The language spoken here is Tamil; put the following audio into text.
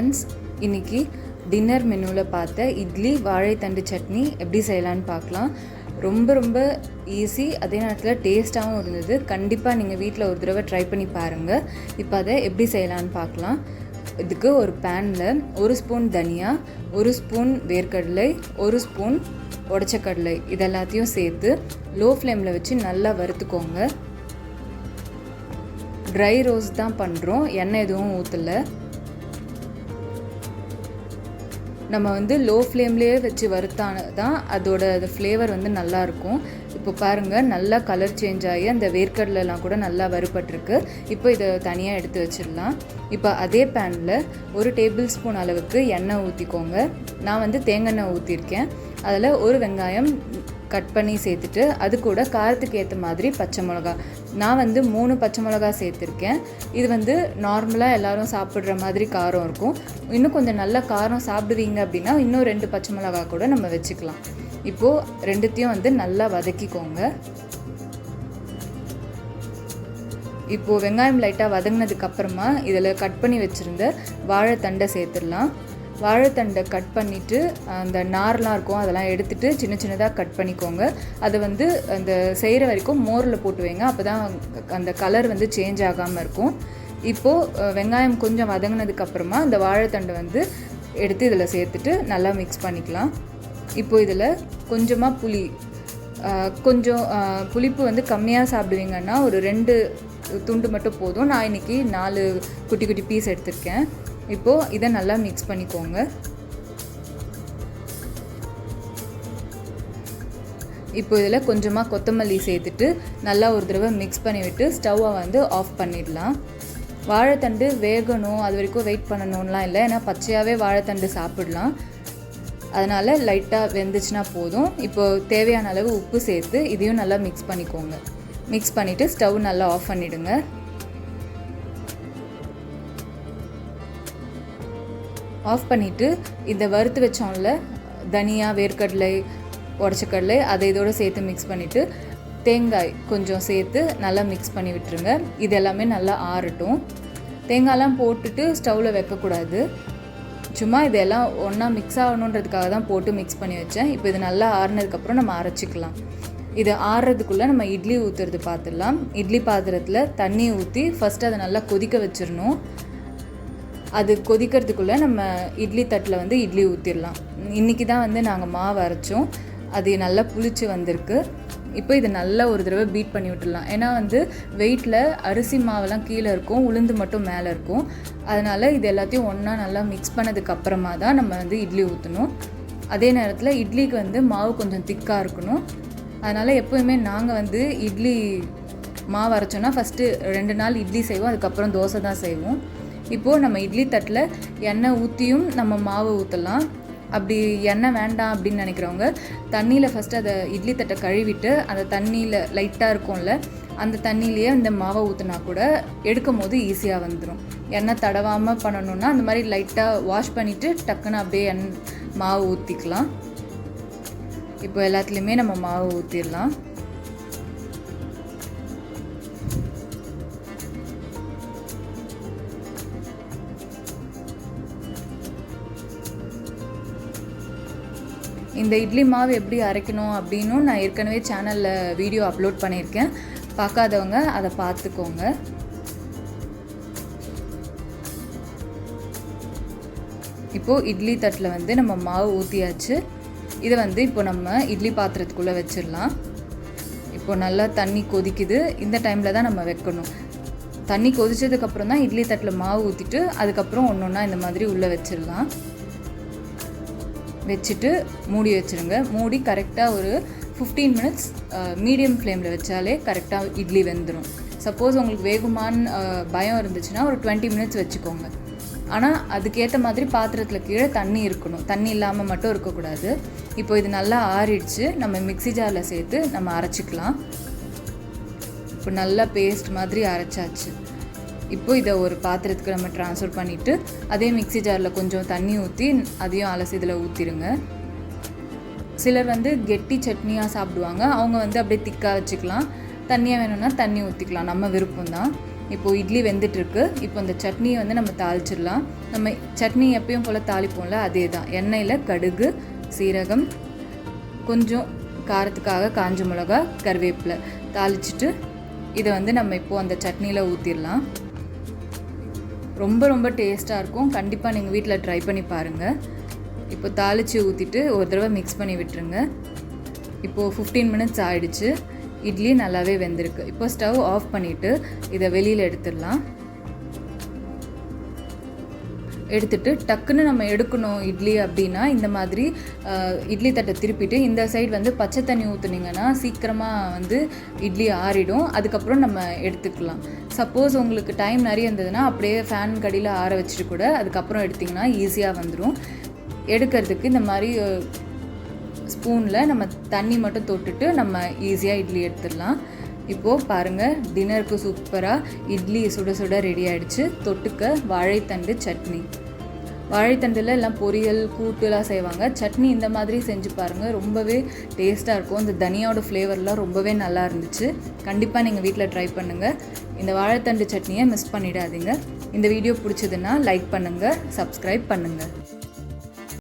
ஃப்ரெண்ட்ஸ் இன்னைக்கு டின்னர் மெனுவில் பார்த்த இட்லி வாழைத்தண்டு சட்னி எப்படி செய்யலான்னு பார்க்கலாம். ரொம்ப ரொம்ப ஈஸி அதே நேரத்தில் டேஸ்ட்டாகவும் இருந்தது. கண்டிப்பாக நீங்கள் வீட்டில் ஒரு தடவை ட்ரை பண்ணி பாருங்கள் இப்போ அதை எப்படி செய்யலான்னு பார்க்கலாம். இதுக்கு ஒரு பேனில் ஒரு ஸ்பூன் தனியா ஒரு ஸ்பூன் வேர்க்கடலை ஒரு ஸ்பூன் உடச்ச கடலை இது எல்லாத்தையும் சேர்த்து லோ ஃப்ளேமில் வச்சு நல்லா வறுத்துக்கோங்க. ட்ரை ரோஸ் தான் பண்ணுறோம் எண்ணெய் எதுவும் ஊற்றலை நம்ம வந்து லோ ஃப்ளேம்லேயே வச்சு வறுத்தான தான் அதோட அது ஃப்ளேவர் வந்து நல்லாயிருக்கும். இப்போ பாருங்கள் நல்லா கலர் சேஞ்ச் ஆகி அந்த வேர்க்கடலாம் கூட நல்லா வறுபட்டிருக்கு. இப்போ இதை தனியாக எடுத்து வச்சிடலாம். இப்போ அதே பேனில் ஒரு டேபிள் ஸ்பூன் அளவுக்கு எண்ணெய் ஊற்றிக்கோங்க நான் வந்து தேங்காய் ஊற்றிருக்கேன் அதில் ஒரு வெங்காயம் கட் பண்ணி சேர்த்துட்டு அது கூட காரத்துக்கு ஏற்ற மாதிரி பச்சை மிளகா. நான் வந்து மூணு பச்சை மிளகா சேர்த்துருக்கேன். இது வந்து நார்மலாக எல்லோரும் சாப்பிட்ற மாதிரி காரம் இருக்கும். இன்னும் கொஞ்சம் நல்ல காரம் சாப்பிடுவீங்க அப்படின்னா இன்னும் ரெண்டு பச்சை மிளகா கூட நம்ம வச்சுக்கலாம். இப்போது ரெண்டுத்தையும் வந்து நல்லா வதக்கிக்கோங்க. இப்போது வெங்காயம் லைட்டாக வதங்கினதுக்கப்புறமா இதில் கட் பண்ணி வச்சுருந்த வாழைத்தண்டை சேர்த்துடலாம். வாழைத்தண்டை கட் பண்ணிவிட்டு அந்த நார்லாம் இருக்கும் அதெல்லாம் எடுத்துகிட்டு சின்ன சின்னதாக கட் பண்ணிக்கோங்க. அதை வந்து அந்த செய்கிற வரைக்கும் மோரில் போட்டு வைங்க. அப்போ தான் அந்த கலர் வந்து சேஞ்ச் ஆகாமல் இருக்கும். இப்போது வெங்காயம் கொஞ்சம் வதங்கினதுக்கப்புறமா அந்த வாழைத்தண்டை வந்து எடுத்து இதில் சேர்த்துட்டு நல்லா மிக்ஸ் பண்ணிக்கலாம். இப்போது இதில் கொஞ்சமாக புளி கொஞ்சம் புளிப்பு வந்து கம்மியாக சாப்பிடுவீங்கன்னா ஒரு ரெண்டு துண்டு மட்டும் போதும். நான் இன்றைக்கி நாலு குட்டி குட்டி பீஸ் எடுத்திருக்கேன். இப்போது இதை நல்லா மிக்ஸ் பண்ணிக்கோங்க. இப்போ இதில் கொஞ்சமாக கொத்தமல்லி சேர்த்துட்டு நல்லா ஒரு தடவை மிக்ஸ் பண்ணிவிட்டு ஸ்டவ்வை வந்து ஆஃப் பண்ணிடலாம். வாழைத்தண்டு வேகணும். அது வரைக்கும் வெயிட் பண்ணணும்லாம் இல்லை. ஏன்னா பச்சையாகவே வாழைத்தண்டு சாப்பிடலாம். அதனால் லைட்டாக வெந்துச்சுன்னா போதும். இப்போது தேவையான அளவு உப்பு சேர்த்து இதையும் நல்லா மிக்ஸ் பண்ணிக்கோங்க. மிக்ஸ் பண்ணிவிட்டு ஸ்டவ் நல்லா ஆஃப் பண்ணிவிடுங்க ஆஃப் பண்ணிவிட்டு இந்த வறுத்து வச்சோம்ல தனியா வேர்க்கடலை உடச்சக்கடலை அதை இதோடு சேர்த்து மிக்ஸ் பண்ணிவிட்டு தேங்காய் கொஞ்சம் சேர்த்து நல்லா மிக்ஸ் பண்ணி விட்டுருங்க. இது எல்லாமே நல்லா ஆறட்டும். தேங்காயெலாம் போட்டுட்டு ஸ்டவ்வில் வைக்கக்கூடாது. சும்மா இதெல்லாம் ஒன்றா மிக்ஸ் ஆகணுன்றதுக்காக தான் போட்டு மிக்ஸ் பண்ணி வச்சேன். இப்போ இது நல்லா ஆறுனதுக்கப்புறம் நம்ம அரைச்சிக்கலாம். இது ஆறுறதுக்குள்ளே நம்ம இட்லி ஊற்றுறது பார்த்துடலாம் இட்லி பாத்திரத்தில் தண்ணி ஊற்றி ஃபஸ்ட்டு அதை நல்லா கொதிக்க வச்சிடணும் அது கொதிக்கிறதுக்குள்ளே நம்ம இட்லி தட்டில் வந்து இட்லி ஊற்றிடலாம் இன்றைக்கி தான் வந்து நாங்கள் மாவு அரைச்சோம். அது நல்லா புளிச்சு வந்திருக்கு. இப்போ இதை நல்லா ஒரு தடவை பீட் பண்ணி விட்டுடலாம் ஏன்னா வந்து வெயிட்டில் அரிசி மாவெல்லாம் கீழே இருக்கும் உளுந்து மட்டும் மேலே இருக்கும். அதனால் இது எல்லாத்தையும் ஒன்றா நல்லா மிக்ஸ் பண்ணதுக்கப்புறமா தான் நம்ம வந்து இட்லி ஊற்றணும் அதே நேரத்தில் இட்லிக்கு வந்து மாவு கொஞ்சம் திக்காக இருக்கணும். அதனால் எப்போயுமே நாங்கள் வந்து இட்லி மாவு அரைச்சோன்னா ஃபஸ்ட்டு ரெண்டு நாள் இட்லி செய்வோம் அதுக்கப்புறம் தோசை தான் செய்வோம். இப்போது நம்ம இட்லி தட்டில் எண்ணெய் ஊற்றியும் நம்ம மாவு ஊற்றலாம் அப்படி எண்ணெய் வேண்டாம் அப்படின்னு நினைக்கிறவங்க தண்ணியில் ஃபஸ்ட்டு அதை இட்லி தட்டை கழுவிட்டு அந்த தண்ணியில் லைட்டாக இருக்கும்ல அந்த தண்ணியிலேயே இந்த மாவை ஊற்றினா கூட எடுக்கும் போது ஈஸியாக வந்துடும் எண்ணெய் தடவாமல் பண்ணணுன்னா அந்த மாதிரி லைட்டாக வாஷ் பண்ணிவிட்டு டக்குன்னு அப்படியே எண் மாவு ஊற்றிக்கலாம் இப்போ எல்லாத்துலேயுமே நம்ம மாவு ஊற்றிடலாம் இந்த இட்லி மாவு எப்படி அரைக்கணும் அப்படின்னும் நான் ஏற்கனவே சேனலில் வீடியோ அப்லோட் பண்ணியிருக்கேன். பார்க்காதவங்க அதை பார்த்துக்கோங்க. இப்போது இட்லி தட்டில் வந்து நம்ம மாவு ஊற்றியாச்சு இதை வந்து இப்போ நம்ம இட்லி பாத்திரத்துக்குள்ளே வச்சிடலாம். இப்போ நல்லா தண்ணி கொதிக்குது. இந்த டைமில் தான் நம்ம வைக்கணும். தண்ணி கொதிச்சதுக்கப்புறம் தான் இட்லி தட்டில் மாவு ஊற்றிட்டு அதுக்கப்புறம் ஒன்று ஒன்றா இந்த மாதிரி உள்ளே வச்சிடலாம். வச்சுட்டு மூடி வச்சுருங்க. மூடி கரெக்டாக ஒரு ஃபிஃப்டீன் மினிட்ஸ் மீடியம் ஃப்ளேமில் வச்சாலே கரெக்டாக இட்லி வெந்துடும் சப்போஸ் உங்களுக்கு வேகுமான்னு பயம் இருந்துச்சுன்னா ஒரு டுவெண்ட்டி மினிட்ஸ் வச்சுக்கோங்க. ஆனால் அதுக்கேற்ற மாதிரி பாத்திரத்தில் கீழே தண்ணி இருக்கணும். தண்ணி இல்லாமல் மட்டும் இருக்கக்கூடாது. இப்போ இது நல்லா ஆறிடுச்சு. நம்ம மிக்சி ஜாரில் சேர்த்து நம்ம அரைச்சிக்கலாம். இப்போ நல்லா பேஸ்ட் மாதிரி அரைச்சாச்சு. இப்போ இதை ஒரு பாத்திரத்துக்கு நம்ம ட்ரான்ஸ்ஃபர் பண்ணிவிட்டு அதே மிக்சி ஜாரில் கொஞ்சம் தண்ணி ஊற்றி அதையும் அலசி இதில் ஊற்றிடுங்க சிலர் வந்து கெட்டி சட்னியாக சாப்பிடுவாங்க. அவங்க வந்து அப்படியே திக்காக வச்சுக்கலாம். தண்ணியாக வேணும்னா தண்ணி ஊற்றிக்கலாம் நம்ம விருப்பம் தான் இப்போது இட்லி வெந்துட்டுருக்கு. இப்போ இந்த சட்னியை வந்து நம்ம தாளிச்சிடலாம். நம்ம சட்னி எப்பயும் போல் தாளிப்போம்ல அதே தான் எண்ணெயில் கடுகு சீரகம் கொஞ்சம் காரத்துக்காக காஞ்ச மிளகா கருவேப்பிலை தாளிச்சிட்டு இதை வந்து நம்ம இப்போது அந்த சட்னியில் ஊற்றிடலாம் ரொம்ப ரொம்ப டேஸ்ட்டாக இருக்கும். கண்டிப்பாக நீங்கள் வீட்டில் ட்ரை பண்ணி பாருங்கள் இப்போ தாளித்து ஊற்றிட்டு ஒரு தடவை மிக்ஸ் பண்ணி விட்டுருங்க. இப்போது ஃபிஃப்டீன் மினிட்ஸ் ஆகிடுச்சு இட்லி நல்லாவே வெந்திருக்கு. இப்போ ஸ்டவ் ஆஃப் பண்ணிவிட்டு இதை வெளியில் எடுத்துடலாம். எடுத்துட்டு டக்குன்னு நம்ம எடுக்கணும் இட்லி அப்படின்னா இந்த மாதிரி இட்லி தட்டை திருப்பிட்டு இந்த சைடு வந்து பச்சை தண்ணி ஊற்றுனீங்கன்னா சீக்கிரமாக வந்து இட்லி ஆறிடும். அதுக்கப்புறம் நம்ம எடுத்துக்கலாம். சப்போஸ் உங்களுக்கு டைம் நிறைய இருந்ததுன்னா அப்படியே ஃபேன் கடியில் ஆற வச்சுட்டு கூட அதுக்கப்புறம் எடுத்திங்கன்னா ஈஸியாக வந்துடும் எடுக்கிறதுக்கு இந்த மாதிரி ஸ்பூனில் நம்ம தண்ணி மட்டும் தொட்டுட்டு நம்ம ஈஸியாக இட்லி எடுத்துடலாம். இப்போது பாருங்கள் டின்னருக்கு சூப்பராக இட்லி சுட சுட ரெடி ஆகிடுச்சு தொட்டுக்க வாழைத்தண்டு சட்னி. வாழைத்தண்டில் எல்லாம் பொரியல் கூட்டுலாம் செய்வாங்க. சட்னி இந்த மாதிரி செஞ்சு பாருங்கள் ரொம்பவே டேஸ்ட்டாக இருக்கும். இந்த தனியாவோட ஃப்ளேவர்லாம் ரொம்பவே நல்லா இருந்துச்சு. கண்டிப்பாக நீங்கள் வீட்டில் ட்ரை பண்ணுங்கள் இந்த வாழைத்தண்டு சட்னியை மிஸ் பண்ணிடாதீங்க. இந்த வீடியோ பிடிச்சதுன்னா லைக் பண்ணுங்கள் சப்ஸ்கிரைப் பண்ணுங்கள்